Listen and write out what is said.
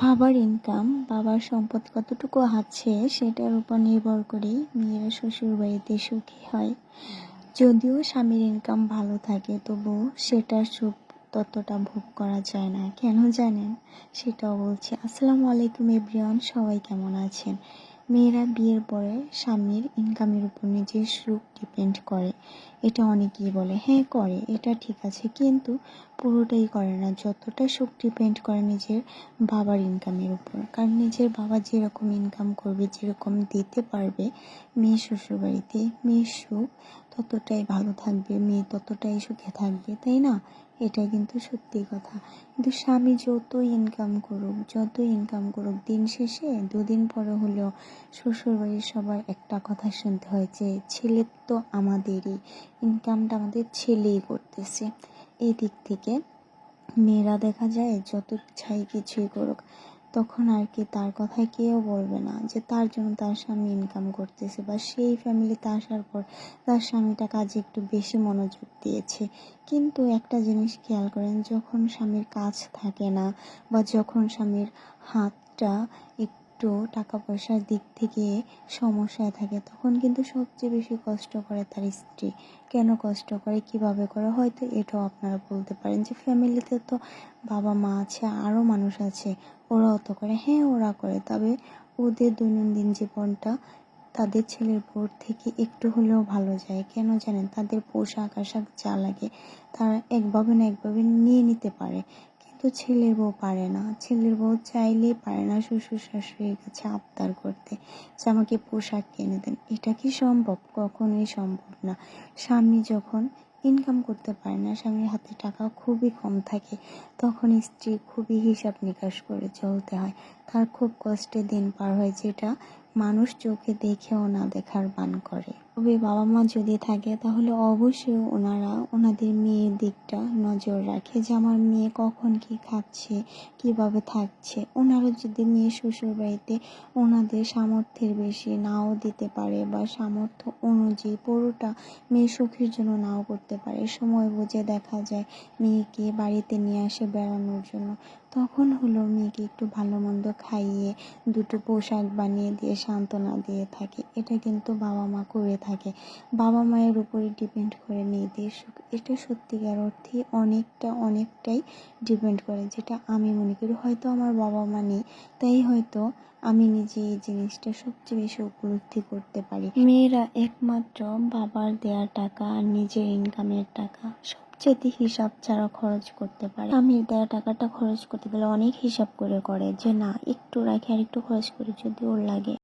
বাবার ইনকাম বাবার সম্পদ কতটুকু আছে সেটার উপর নির্ভর করেই মেয়েরা শ্বশুর বাড়িতে সুখী হয়। যদিও স্বামীর ইনকাম ভালো থাকে, তবু সেটার সুখ ততটা ভোগ করা যায় না। কেন জানেন? সেটাও বলছি। আসসালামু আলাইকুম এভরিওয়ান, সবাই কেমন আছেন? মেয়েরা বিয়ের পরে স্বামীর ইনকামের উপর নিজের সুখ ডিপেন্ড করে। এটা অনেকেই বলে হ্যাঁ করে, এটা ঠিক আছে। কিন্তু পুরোটাই করে না। যতটা সুখ ডিপেন্ড করে নিজের বাবার ইনকামের উপর। কারণ নিজের বাবা যেরকম ইনকাম করবে, যেরকম দিতে পারবে, মেয়ে শ্বশুরবাড়িতে মেয়ের সুখ ততটাই ভালো থাকবে, মেয়ে ততটাই সুখে থাকবে, তাই না? এটা কিন্তু সত্যি কথা। কিন্তু স্বামী যত ইনকাম করুক, যত ইনকাম করুক, দিন শেষে দুদিন পরে হলেও শ্বশুরবাড়ির সবার একটা কথা শুনতে হয় যে, ছেলে তো আমাদেরই ইনকামটা আমাদের ছেলেই করতেছে। এই দিক থেকে মেয়েরা দেখা যায় যত ছাই কিছুই করুক, তখন আর কি তার কথায় কেউ বলবে না যে তার জন্য তার স্বামী ইনকাম করতেছে বা সেই ফ্যামিলিতে আসার পর তার স্বামীটা কাজে একটু বেশি মনোযোগ দিয়েছে। কিন্তু একটা জিনিস খেয়াল করেন, যখন স্বামীর কাজ থাকে না বা যখন স্বামীর হাতটা একটু টাকা পয়সার দিক থেকে সমস্যায় থাকে, তখন কিন্তু সবচেয়ে বেশি কষ্ট করে তার স্ত্রী। কেন কষ্ট করে, কীভাবে করে? হয়তো এটাও আপনারা বলতে পারেন যে ফ্যামিলিতে তো বাবা মা আছে, আরও মানুষ আছে ওরাও তো করে। হ্যাঁ ওরা করে, তবে ওদের দৈনন্দিন জীবনটা তাদের ছেলের বোর থেকে একটু হলেও ভালো যায়। কেন জানেন? তাদের পোশাক আশাক যা লাগে, তারা একভাবে না একভাবে নিয়ে নিতে পারে। কিন্তু ছেলের বউ পারে না। ছেলের বউ চাইলেই পারে না শ্বশুর শাশুড়ির কাছে আবদার করতে। যে আমাকে পোশাক কিনে দেন। এটা কি সম্ভব? কখনোই সম্ভব না। স্বামী যখন ইনকাম করতে পারে না, স্বামীর হাতে টাকা খুবই কম থাকে। তখন স্ত্রী খুবই হিসাব নিকাশ করে চলতে হয়। তার খুব কষ্টে দিন পার হয়, যেটা মানুষ চোখে দেখেও না দেখার বান করে। তবে বাবা মা যদি থাকে, তাহলে অবশ্যই ওনারা ওনাদের মেয়ের দিকটা নজর রাখে যে আমার মেয়ে কখন কি খাচ্ছে, কীভাবে থাকছে। ওনারা যদি মেয়ে শ্বশুর বাড়িতে ওনাদের সামর্থ্যের বেশি নাও দিতে পারে বা সামর্থ্য অনুযায়ী পুরোটা মেয়ে সুখের জন্য নাও করতে পারে, সময় বুঝে দেখা যায় মেয়েকে বাড়িতে নিয়ে আসে বেড়ানোর জন্য, তখন হলো মেয়েকে একটু ভালো মন্দ খাইয়ে দুটো পোশাক বানিয়ে দিয়ে সান্ত্বনা দিয়ে থাকে। এটা কিন্তু বাবা মা করে থাকে। বাবা মায়ের উপরে ডিপেন্ড করে মেয়েদের এটা সত্যিকার অর্থে অনেকটা, অনেকটাই ডিপেন্ড করে, যেটা আমি মনে করি হয়তো আমার বাবা মা নেই। তাই হয়তো আমি নিজে এই জিনিসটা সবচেয়ে বেশি উপলব্ধি করতে পারি। মেয়েরা একমাত্র বাবার দেওয়া টাকা আর নিজের ইনকামের টাকা সবচেয়ে হিসাব ছাড়া খরচ করতে পারে। আমি দেওয়া টাকাটা খরচ করতে গেলে অনেক হিসাব করে করে যে, না, একটু রাখি আর একটু খরচ করি যদি ওর লাগে।